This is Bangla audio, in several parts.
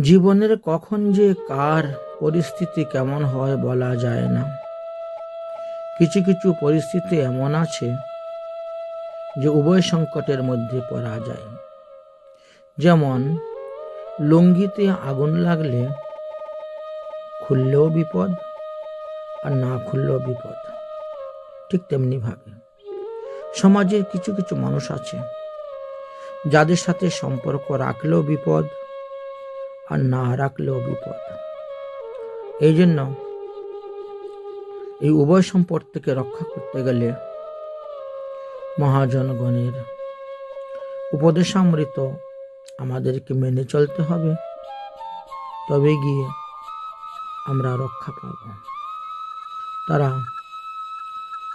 জীবনের কখন যে কার পরিস্থিতি কেমন হয় বলা যায় না। কিছু কিছু পরিস্থিতি এমন আছে যে উভয় সংকটের মধ্যে পড়া যায়। যেমন, লুঙ্গিতে আগুন লাগলে খুললেও বিপদ আর না খুললেও বিপদ। ঠিক তেমনি ভাবে সমাজের কিছু কিছু মানুষ আছে যাদের সাথে সম্পর্ক রাখলেও বিপদ আর না রাখলেও বিপদ। এই জন্য এই উভয় সম্পর্ক থেকে রক্ষা করতে গেলে মহাজনগণের উপদেশামৃত আমাদেরকে মেনে চলতে হবে। তবে গিয়ে আমরা রক্ষা পাব। তারা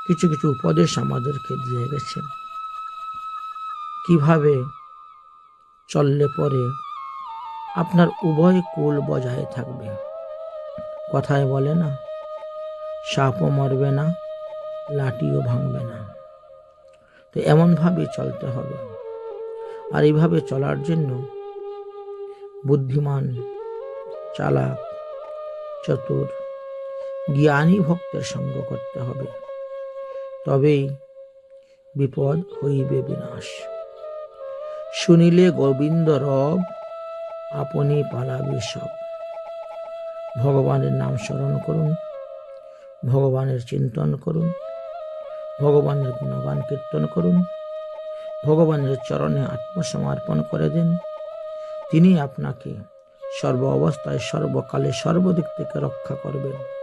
কিছু কিছু উপদেশ আমাদেরকে দিয়ে গেছেন। কীভাবে চললে পরে আপনার উভয় কুল বজায় থাকবে। কথায় বলে না, সাপও মরবে না, লাঠিও ভাঙবে না। তো এমনভাবে চলতে হবে। আর এইভাবে চলার জন্য বুদ্ধিমান, চালাক, চতুর, জ্ঞানী ভক্তের সঙ্গ করতে হবে। তবেই বিপদ হইবে বিনাশ। শুনিলে গোবিন্দ রব আপনি পালাবে সব। ভগবানের নাম স্মরণ করুন, ভগবানের চিন্তন করুন, ভগবানের গুণগান কীর্তন করুন, ভগবানের চরণে আত্মসমর্পণ করে দিন। তিনি আপনাকে সর্ব অবস্থায়, সর্বকালে, সর্বদিক থেকে রক্ষা করবেন।